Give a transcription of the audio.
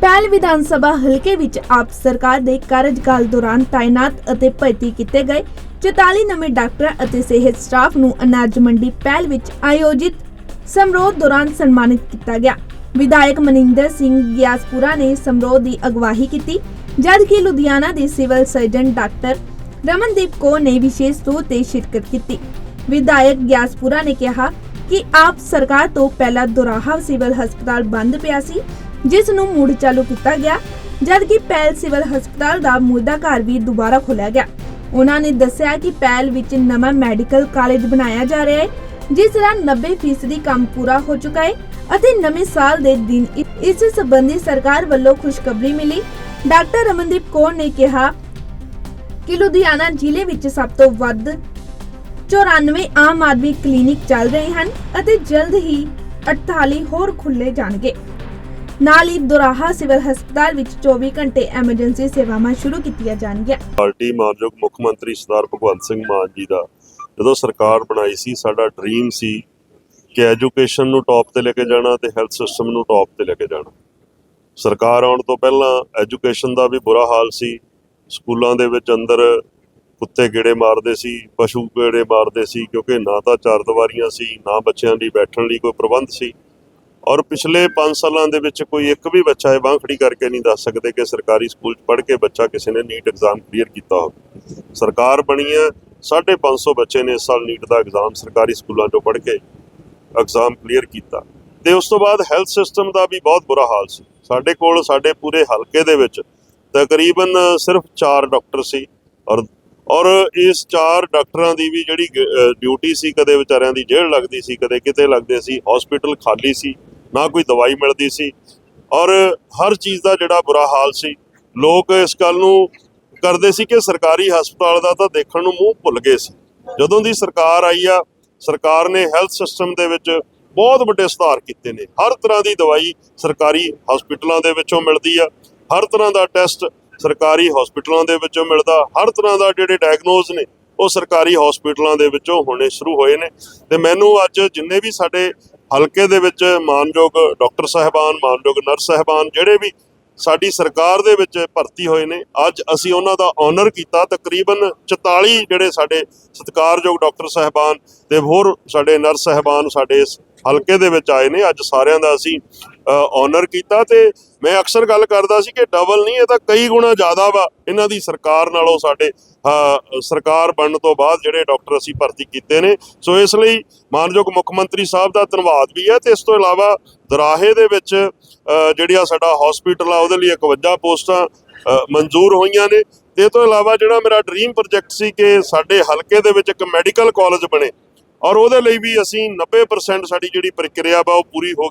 ਪਹਿਲ ਵਿਧਾਨ ਸਭਾ ਹਲਕੇ ਵਿੱਚ ਆਪ ਸਰਕਾਰ ਦੇ ਕਾਰਜਕਾਲ ਦੌਰਾਨ ਤਾਇਨਾਤ ਅਤੇ ਭਰਤੀ ਕੀਤੇ ਗਏ 44 ਨਵੇਂ ਡਾਕਟਰਾਂ ਅਤੇ ਸਿਹਤ ਸਟਾਫ ਨੂੰ ਅਨਾਜ ਮੰਡੀ ਪਹਿਲ ਵਿੱਚ ਆਯੋਜਿਤ ਸਮਾਰੋਹ ਦੌਰਾਨ ਸਨਮਾਨਿਤ ਕੀਤਾ ਗਿਆ। ਵਿਧਾਇਕ ਮਨਿੰਦਰ ਸਿੰਘ ਗਿਆਸਪੁਰਾ ਨੇ ਸਮਾਰੋਹ ਦੀ ਅਗਵਾਈ ਕੀਤੀ ਜਦਕਿ ਲੁਧਿਆਣਾ ਦੇ civil surgeon doctor Ramandeep Kaur ਨੇ ਵਿਸ਼ੇਸ਼ ਤੌਰ ਤੇ ਸ਼ਿਰਕਤ ਕੀਤੀ। ਵਿਧਾਇਕ ਗਿਆਸਪੁਰਾ ਨੇ ਕਿਹਾ ਕਿ ਆਪ ਸਰਕਾਰ ਤੋਂ ਪਹਿਲਾਂ ਦੁਰਾਹਾ ਸਿਵਲ ਹਸਪਤਾਲ ਬੰਦ ਪਿਆ ਸੀ ਜਿਸ ਨੂੰ ਮੁੜ ਚਾਲੂ ਕੀਤਾ ਗਿਆ, ਜਦਕਿ ਪੈਲ ਸਿਵਲ ਹਸਪਤਾਲ ਦਾ ਮੁਰਦਾ ਘਰ ਵੀ ਦੁਬਾਰਾ ਖੋਲਿਆ ਗਿਆ। ਉਹਨਾਂ ਨੇ ਦੱਸਿਆ ਕਿ ਪੈਲ ਵਿੱਚ ਨਵਾਂ ਮੈਡੀਕਲ ਕਾਲਜ ਬਣਾਇਆ ਜਾ ਰਿਹਾ ਹੈ, ਜਿਸ ਦਾ 90% ਕੰਮ ਪੂਰਾ ਹੋ ਚੁੱਕਾ ਹੈ ਅਤੇ ਨਵੇਂ ਸਾਲ ਦੇ ਦਿਨ ਇਸ ਸੰਬੰਧੀ ਸਰਕਾਰ ਵੱਲੋਂ ਖੁਸ਼ਖਬਰੀ ਮਿਲੀ। ਡਾਕਟਰ ਰਮਨਦੀਪ ਕੌਰ ਨੇ ਕਿਹਾ ਕਿ ਲੁਧਿਆਣਾ ਜ਼ਿਲ੍ਹੇ ਵਿੱਚ ਸਭ ਤੋਂ ਵੱਧ 94 ਆਮ ਆਦਮੀ ਕਲੀਨਿਕ ਚੱਲ ਰਹੇ ਹਨ ਅਤੇ ਜਲਦ ਹੀ 48 ਹੋਰ ਖੁੱਲੇ ਜਾਣਗੇ। ਨਾਲ ਹੀ ਦੁਰਾਹਾ ਸਿਵਲ ਹਸਪਤਾਲ ਵਿੱਚ 24 ਘੰਟੇ ਐਮਰਜੈਂਸੀ ਸੇਵਾਵਾਂ ਸ਼ੁਰੂ ਕੀਤੀਆਂ ਜਾਣਗੀਆਂ। ਪਾਰਟੀ ਮਾਨਯੋਗ ਮੁੱਖ ਮੰਤਰੀ ਸਰਦਾਰ ਭਗਵੰਤ ਸਿੰਘ ਮਾਨ ਜੀ ਦਾ ਜਦੋਂ ਸਰਕਾਰ ਬਣਾਈ ਸੀ, ਸਾਡਾ ਡ੍ਰੀਮ ਸੀ ਕਿ ਐਜੂਕੇਸ਼ਨ ਨੂੰ ਟੌਪ ਤੇ ਲੈ ਕੇ ਜਾਣਾ ਤੇ ਹੈਲਥ ਸਿਸਟਮ ਨੂੰ ਟੌਪ ਤੇ ਲੈ ਕੇ ਜਾਣਾ। ਸਰਕਾਰ ਆਉਣ ਤੋਂ ਪਹਿਲਾਂ ਐਜੂਕੇਸ਼ਨ ਦਾ ਵੀ ਬੁਰਾ ਹਾਲ ਸੀ। ਸਕੂਲਾਂ ਦੇ ਵਿੱਚ ਅੰਦਰ ਕੁੱਤੇ ਗੇੜੇ ਮਾਰਦੇ ਸੀ, ਪਸ਼ੂ ਗੇੜੇ ਮਾਰਦੇ ਸੀ, ਕਿਉਂਕਿ ਨਾ ਤਾਂ ਚਾਰ ਦੀਵਾਰੀਆਂ ਸੀ, ਨਾ ਬੱਚਿਆਂ ਲਈ ਬੈਠਣ ਲਈ ਕੋਈ ਪ੍ਰਬੰਧ ਸੀ। ਔਰ ਪਿਛਲੇ 5 ਸਾਲਾਂ ਦੇ ਵਿੱਚ ਕੋਈ ਇੱਕ ਵੀ ਬੱਚਾ ਇਹ ਬਾਂਹ ਖੜੀ ਕਰਕੇ ਨਹੀਂ ਦੱਸ ਸਕਦੇ ਕਿ ਸਰਕਾਰੀ ਸਕੂਲ 'ਚ ਪੜ੍ਹ ਕੇ ਬੱਚਾ ਕਿਸੇ ਨੇ ਨੀਟ ਐਗਜ਼ਾਮ ਕਲੀਅਰ ਕੀਤਾ ਹੋਵੇ। ਸਰਕਾਰ ਬਣੀ ਹੈ 550 ਬੱਚੇ ਨੇ ਇਸ ਸਾਲ ਨੀਟ ਦਾ ਐਗਜ਼ਾਮ ਸਰਕਾਰੀ ਸਕੂਲਾਂ 'ਚੋਂ ਪੜ੍ਹ ਕੇ ਐਗਜ਼ਾਮ ਕਲੀਅਰ ਕੀਤਾ। ਤੇ ਉਸ ਤੋਂ ਬਾਅਦ ਹੈਲਥ ਸਿਸਟਮ ਦਾ ਵੀ ਬਹੁਤ ਬੁਰਾ ਹਾਲ ਸੀ। ਸਾਡੇ ਕੋਲ, ਸਾਡੇ ਪੂਰੇ ਹਲਕੇ ਦੇ ਵਿੱਚ ਤਕਰੀਬਨ ਸਿਰਫ 4 ਡਾਕਟਰ ਸੀ ਔਰ ਔਰ ਇਸ 4 ਡਾਕਟਰਾਂ ਦੀ ਵੀ ਜਿਹੜੀ ਡਿਊਟੀ ਸੀ ਕਦੇ ਵਿਚਾਰਿਆਂ ਦੀ ਜੇਲ੍ਹ ਲੱਗਦੀ ਸੀ, ਕਦੇ ਕਿਤੇ ਲੱਗਦੇ ਸੀ ਹਸਪੀਟਲ ਖਾਲੀ ਸੀ। ਨਾ ਕੋਈ ਦਵਾਈ ਮਿਲਦੀ ਸੀ। ਔਰ ਹਰ ਚੀਜ਼ ਦਾ ਜਿਹੜਾ ਬੁਰਾ ਹਾਲ ਸੀ, ਲੋਕ ਇਸ ਗੱਲ ਨੂੰ ਕਰਦੇ ਸੀ ਕਿ ਸਰਕਾਰੀ ਹਸਪਤਾਲ ਦਾ ਤਾਂ ਦੇਖਣ ਨੂੰ ਮੂੰਹ ਭੁੱਲ ਗਏ ਸੀ। ਜਦੋਂ ਦੀ ਸਰਕਾਰ ਆਈ ਆ, ਸਰਕਾਰ ਨੇ ਹੈਲਥ ਸਿਸਟਮ ਦੇ ਵਿੱਚ ਬਹੁਤ ਵੱਡੇ ਸੁਧਾਰ ਕੀਤੇ ਨੇ। ਹਰ ਤਰ੍ਹਾਂ ਦੀ ਦਵਾਈ ਸਰਕਾਰੀ ਹਸਪੀਟਲਾਂ ਦੇ ਵਿੱਚੋਂ ਮਿਲਦੀ ਆ। ਹਰ ਤਰ੍ਹਾਂ ਦਾ ਟੈਸਟ ਸਰਕਾਰੀ ਹਸਪੀਟਲਾਂ ਦੇ ਵਿੱਚੋਂ ਮਿਲਦਾ। ਹਰ ਤਰ੍ਹਾਂ ਦਾ ਜਿਹੜੇ ਡਾਇਗਨੋਸ ਨੇ, ਉਹ ਸਰਕਾਰੀ ਹਸਪੀਟਲਾਂ ਦੇ ਵਿੱਚੋਂ ਹੋਣੇ ਸ਼ੁਰੂ ਹੋਏ ਨੇ। ਤੇ ਮੈਨੂੰ ਅੱਜ ਜਿੰਨੇ ਵੀ ਸਾਡੇ ਹਲਕੇ ਦੇ ਵਿੱਚ ਮਾਨਯੋਗ ਡਾਕਟਰ ਸਾਹਿਬਾਨ, ਮਾਨਯੋਗ ਨਰਸ ਸਾਹਿਬਾਨ ਜਿਹੜੇ ਵੀ ਸਾਡੀ ਸਰਕਾਰ ਦੇ ਵਿੱਚ ਭਰਤੀ ਹੋਏ ਨੇ, ਅੱਜ ਅਸੀਂ ਉਹਨਾਂ ਦਾ ਆਨਰ ਕੀਤਾ। ਤਕਰੀਬਨ 44 ਜਿਹੜੇ ਸਾਡੇ ਸਤਿਕਾਰਯੋਗ ਡਾਕਟਰ ਸਾਹਿਬਾਨ ਤੇ ਹੋਰ ਸਾਡੇ ਨਰਸ ਸਾਹਿਬਾਨ ਸਾਡੇ ਇਸ ਹਲਕੇ ਦੇ ਵਿੱਚ ਆਏ ਨੇ। ਅੱਜ ਸਾਰਿਆਂ ਦਾ ਅਸੀਂ ਆਨਰ ਕੀਤਾ ਤੇ ਮੈਂ ਅਕਸਰ ਗੱਲ ਕਰਦਾ ਸੀ ਕਿ ਡਬਲ ਨਹੀਂ ਇਹ ਤਾਂ ਕਈ ਗੁਣਾ ਜ਼ਿਆਦਾ ਵਾ। ਇਹਨਾਂ ਦੀ ਸਰਕਾਰ ਨਾਲੋਂ ਸਾਡੇ ਸਰਕਾਰ ਬਣਨ ਤੋਂ ਬਾਅਦ ਜਿਹੜੇ ਡਾਕਟਰ ਅਸੀਂ ਭਰਤੀ ਕੀਤੇ ਨੇ। ਸੋ ਇਸ ਲਈ ਮਾਨਯੋਗ ਮੁੱਖ ਮੰਤਰੀ ਸਾਹਿਬ ਦਾ ਧੰਨਵਾਦ ਵੀ ਹੈ ਤੇ ਇਸ ਤੋਂ ਇਲਾਵਾ ਦਰਾਹੇ ਦੇ ਵਿੱਚ ਅ, ਜਿਹੜੀ ਆ ਸਾਡਾ ਹਸਪੀਟਲ ਆ ਉਹਦੇ ਲਈ 51 ਪੋਸਟਾਂ ਮਨਜ਼ੂਰ ਹੋਈਆਂ ਨੇ। ਤੇ ਇਹ ਤੋਂ ਇਲਾਵਾ ਜਿਹੜਾ ਮੇਰਾ ਡ੍ਰੀਮ ਪ੍ਰੋਜੈਕਟ ਸੀ ਕਿ ਸਾਡੇ ਹਲਕੇ ਦੇ ਵਿੱਚ ਇੱਕ ਮੈਡੀਕਲ ਕਾਲਜ ਬਣੇ। ਔਰ ਉਹਦੇ ਲਈ ਵੀ ਅਸੀਂ 90% ਸਾਡੀ ਜਿਹੜੀ ਪ੍ਰਕਿਰਿਆ ਵਾ ਉਹ ਪੂਰੀ ਹੋ ਗਈ।